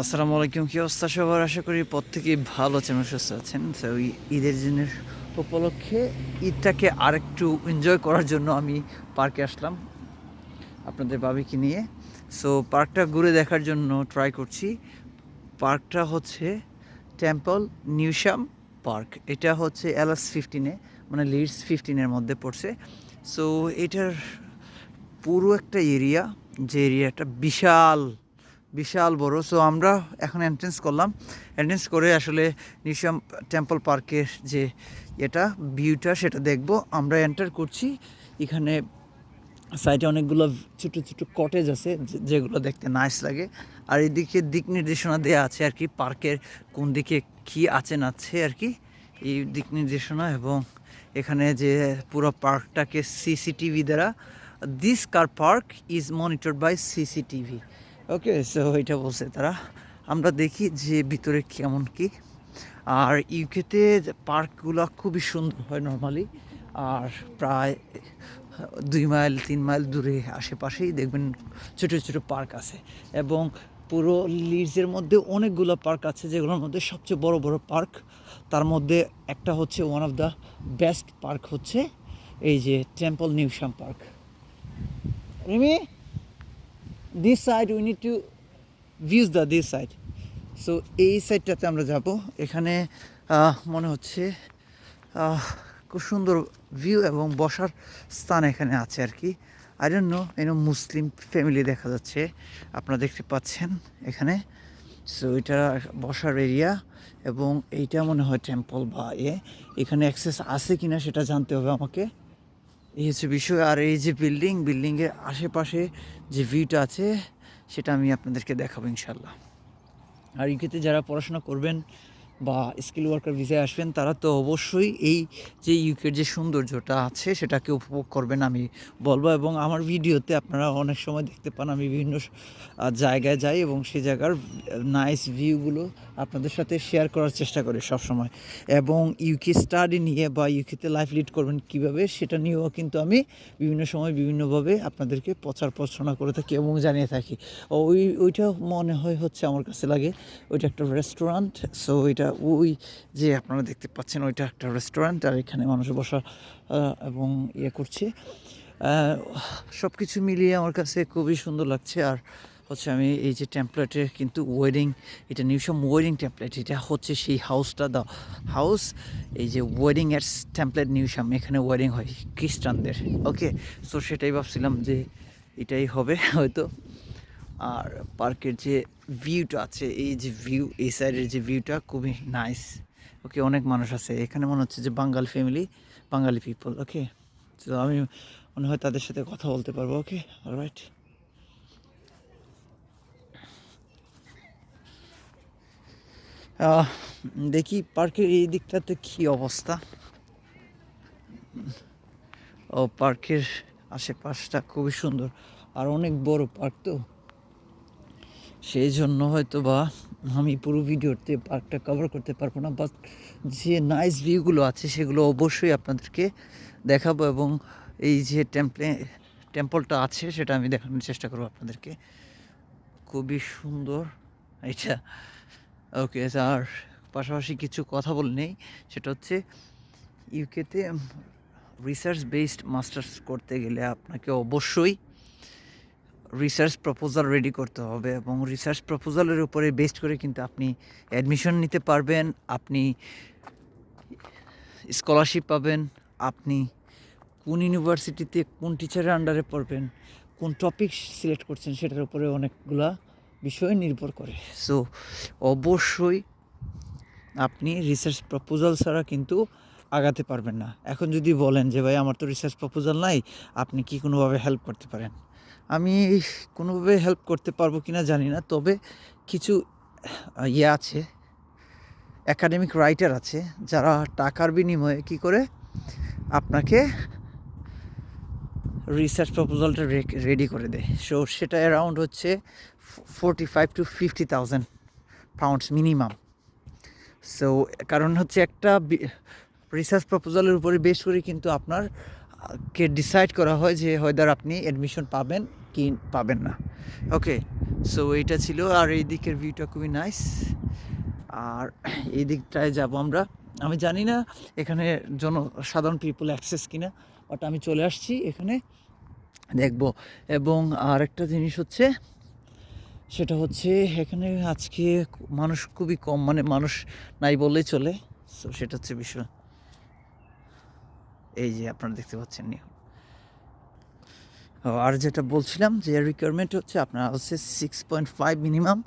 আসসালামু আলাইকুম, কি অবস্থা সবার? আশা করি প্রত্যেকেই ভালো আছেন, সুস্থ আছেন। তো ঈদের দিনের উপলক্ষে ঈদটাকে আরেকটু এনজয় করার জন্য আমি পার্কে আসলাম আপনাদের বাবিকে নিয়ে। সো পার্কটা ঘুরে দেখার জন্য ট্রাই করছি। পার্কটা হচ্ছে টেম্পল নিউশাম পার্ক এটা হচ্ছে এলাস ফিফটিনে মানে লিডস ফিফটিনের মধ্যে পড়ছে। সো এটার পুরো একটা এরিয়া যে এরিয়াটা বিশাল বিশাল বড়। সো আমরা এখন এন্ট্রেন্স করলাম। এন্ট্রেন্স করে আসলে নিশাম টেম্পল পার্কের যে এটা ভিউটা সেটা দেখব। আমরা এন্টার করছি। এখানে সাইডে অনেকগুলো ছোটো ছোটো কটেজ আছে যেগুলো দেখতে নাইস লাগে। আর এদিকে দিক নির্দেশনা দেওয়া আছে আর কি পার্কের কোন দিকে কি আছে না আছে আর কি। এই দিক নির্দেশনা এবং এখানে যে পুরো পার্কটাকে সিসিটিভি দ্বারা this car park is monitor by CCTV okay so এটা বলছে তারা, আমরা দেখি যে ভিতরে কেমন কি। আর ইউকেতে পার্কগুলো খুবই সুন্দর হয় নর্মালি আর প্রায় দুই মাইল, তিন মাইল দূরে আশেপাশেই দেখবেন ছোটো ছোটো পার্ক আছে। এবং পুরো লিডসের মধ্যে অনেকগুলো পার্ক আছে, যেগুলোর মধ্যে সবচেয়ে বড় বড় পার্ক। তার মধ্যে একটা হচ্ছে one of the best park হচ্ছে এই যে টেম্পল নিউশাম পার্ক রিমি? This side we need to views the this side so এই সাইডটাতে আমরা যাব। এখানে মনে হচ্ছে খুব সুন্দর ভিউ এবং বসার স্থান এখানে আছে আর কি। আই ডোন্ট নো এনো মুসলিম ফ্যামিলি দেখা যাচ্ছে। আপনারা দেখতে পাচ্ছেন এখানে। সো এটা বসার এরিয়া এবং এইটা মনে হয় টেম্পল বা এ এখানে অ্যাক্সেস আছে কিনা সেটা জানতে হবে আমাকে। এই হচ্ছে বিষয়, আর এই যে বিল্ডিং বিল্ডিংয়ের আশেপাশে যে ভিউটা আছে, সেটা আমি আপনাদেরকে দেখাবো ইনশাল্লাহ আর ইউকেতে যারা পড়াশোনা করবেন বা স্কিল ওয়ার্কার ভিসায় আসবেন, তারা তো অবশ্যই এই যে ইউকের যে সৌন্দর্যটা আছে, সেটাকে উপভোগ করবেন আমি বলব। এবং আমার ভিডিওতে আপনারা অনেক সময় দেখতে পান, আমি বিভিন্ন জায়গায় যাই এবং সেই জায়গার নাইস ভিউগুলো আপনাদের সাথে শেয়ার করার চেষ্টা করি সবসময়। এবং ইউকে স্টাডি নিয়ে বা ইউকেতে লাইফ লিড করবেন কীভাবে সেটা নিয়েও কিন্তু আমি বিভিন্ন সময় বিভিন্নভাবে আপনাদেরকে প্রচার প্রচারণা করে থাকি এবং জানিয়ে থাকি। ওই, ওইটা মনে হয় হচ্ছে আমার কাছে লাগে। ওইটা একটা রেস্টুরেন্ট সো ওইটা ওই যে আপনারা দেখতে পাচ্ছেন ওইটা একটা রেস্টুরেন্ট আর এখানে মানুষ বসা এবং ইয়ে করছে। সব কিছু মিলিয়ে আমার কাছে খুবই সুন্দর লাগছে। আর হচ্ছে আমি এই যে টেমপ্লেটের কিন্তু ওয়েডিং এটা নিউসম ওয়েডিং টেমপ্লেট এটা হচ্ছে সেই হাউসটা দা হাউস এই যে ওয়েডিং এর টেমপ্লেট নিউসাম এখানে ওয়েডিং হয় খ্রিস্টানদের। ওকে সো সেটাই ভাবছিলাম যে এটাই হবে হয়তো। আর পার্কের যে ভিউটা আছে, এই যে ভিউ এই সাইডের যে ভিউটা খুবই নাইস ওকে অনেক মানুষ আছে। এখানে মনে হচ্ছে যে বাঙাল ফ্যামিলি বাঙালি পিপল ওকে তো আমি মনে হয় তাদের সাথে কথা বলতে পারব ওকে অলরাইট দেখি পার্কের এই দিকটাতে কি অবস্থা। ও, পার্কের আশেপাশটা খুবই সুন্দর। আর অনেক বড় পার্ক তো। সেই জন্য হয়তো বা আমি পুরো ভিডিওতে পার্কটা কভার করতে পারব না বাট যে নাইস ভিউগুলো আছে সেগুলো অবশ্যই আপনাদেরকে দেখাবো এবং এই যে টেম্পলে টেম্পলটা আছে সেটা আমি দেখানোর চেষ্টা করব আপনাদেরকে। খুবই সুন্দর। এটা ওকে আর পাশাপাশি কিছু কথা বলে নেই। সেটা হচ্ছে ইউকেতে রিসার্চ বেসড মাস্টার্স করতে গেলে আপনাকে অবশ্যই রিসার্চ প্রপোজাল রেডি করতে হবে এবং রিসার্চ প্রপোজালের উপরে বেস্ট করে কিন্তু আপনি অ্যাডমিশন নিতে পারবেন, আপনি স্কলারশিপ পাবেন, আপনি কোন ইউনিভার্সিটিতে কোন টিচারের আন্ডারে পড়বেন, কোন টপিক সিলেক্ট করছেন, সেটার উপরে অনেকগুলা বিষয় নির্ভর করে। সো অবশ্যই আপনি রিসার্চ প্রপোজাল ছাড়া কিন্তু আগাতে পারবেন না। এখন যদি বলেন যে, ভাই, আমার তো রিসার্চ প্রপোজাল নাই, আপনি কি কোনোভাবে হেল্প করতে পারেন? আমি কোনোভাবে হেল্প করতে পারব কি না জানি না, তবে কিছু ইয়ে আছে একাডেমিক রাইটার আছে, যারা টাকার বিনিময়ে কি করে আপনাকে রিসার্চ প্রপোজালটা রেডি করে দেয়। সো সেটা অ্যারাউন্ড হচ্ছে forty five to fifty thousand pounds minimum so কারণ হচ্ছে একটা রিসার্চ প্রপোজালের উপরে বেশ করে কিন্তু আপনার, কে ডিসাইড করা হয় যে হয়তো আপনি অ্যাডমিশন পাবেন কি পাবেন না। ওকে সো এইটা ছিল। আর এই দিকের ভিউটা খুবই নাইস আর এই দিকটায় যাব আমরা। আমি জানি না এখানে জন সাধারণ পিপল অ্যাক্সেস কিনা বাট আমি চলে আসছি এখানে, দেখব। এবং আরেকটা জিনিস হচ্ছে, সেটা হচ্ছে এখানে আজকে মানুষ খুবই কম মানে মানুষ নাই বললেই চলে। সো সেটা হচ্ছে বিষয়। এই যে আপনারা দেখতে পাচ্ছেন নিউ। আর যেটা বলছিলাম যে রিকোয়ারমেন্ট হচ্ছে আপনার হচ্ছে six point five minimum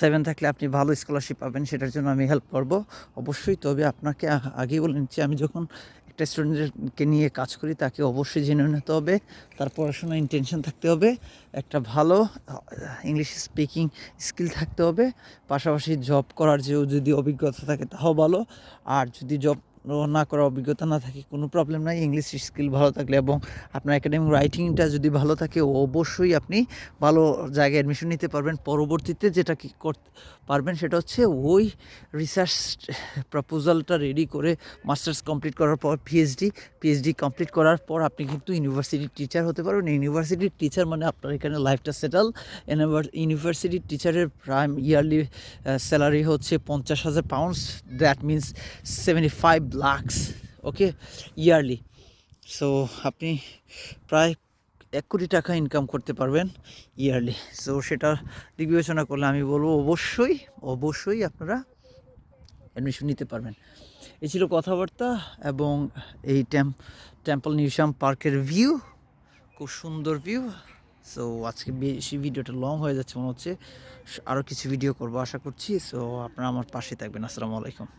seven থাকলে আপনি ভালো স্কলারশিপ পাবেন, সেটার জন্য আমি হেল্প করব। অবশ্যই তবে আপনাকে আগেই বলে নিচ্ছি, আমি যখন একটা স্টুডেন্টকে নিয়ে কাজ করি, তাকে অবশ্যই জেনে নিতে হবে। তার পড়াশোনা ইন্টেনশন থাকতে হবে, একটা ভালো ইংলিশ স্পিকিং স্কিল থাকতে হবে। পাশাপাশি জব করার যে যদি অভিজ্ঞতা থাকে, তাও ভালো। আর যদি জব না করার অভিজ্ঞতা না থাকে, কোনো প্রবলেম নাই। ইংলিশ স্কিল ভালো থাকলে এবং আপনার একাডেমিক রাইটিংটা যদি ভালো থাকে, অবশ্যই আপনি ভালো জায়গায় অ্যাডমিশন নিতে পারবেন। পরবর্তীতে যেটা কি করতে পারবেন সেটা হচ্ছে ওই রিসার্চ প্রপোজালটা রেডি করে মাস্টার্স কমপ্লিট করার পর পিএইচডি পিএইচডি কমপ্লিট করার পর আপনি কিন্তু ইউনিভার্সিটির টিচার হতে পারবেন। ইউনিভার্সিটির টিচার মানে আপনার এখানে লাইফটা সেটেল ইউনিভার্সিটির টিচারের প্রাইম ইয়ারলি স্যালারি হচ্ছে পঞ্চাশ হাজার pounds that means seventy five lakhs okay yearly so আপনি প্রায় এক কোটি টাকা ইনকাম করতে পারবেন ইয়ারলি সো সেটা দিক বিবেচনা করলে আমি বলব অবশ্যই অবশ্যই আপনারা অ্যাডমিশন নিতে পারবেন। এই ছিল কথাবার্তা এবং এই টেম্প টেম্পল নিউশাম পার্কের ভিউ খুব সুন্দর ভিউ সো আজকে বেশি ভিডিওটা লং হয়ে যাচ্ছে মনে হচ্ছে। আরও কিছু ভিডিও করব আশা করছি। সো আপনারা আমার পাশে থাকবেন। আসসালামু আলাইকুম।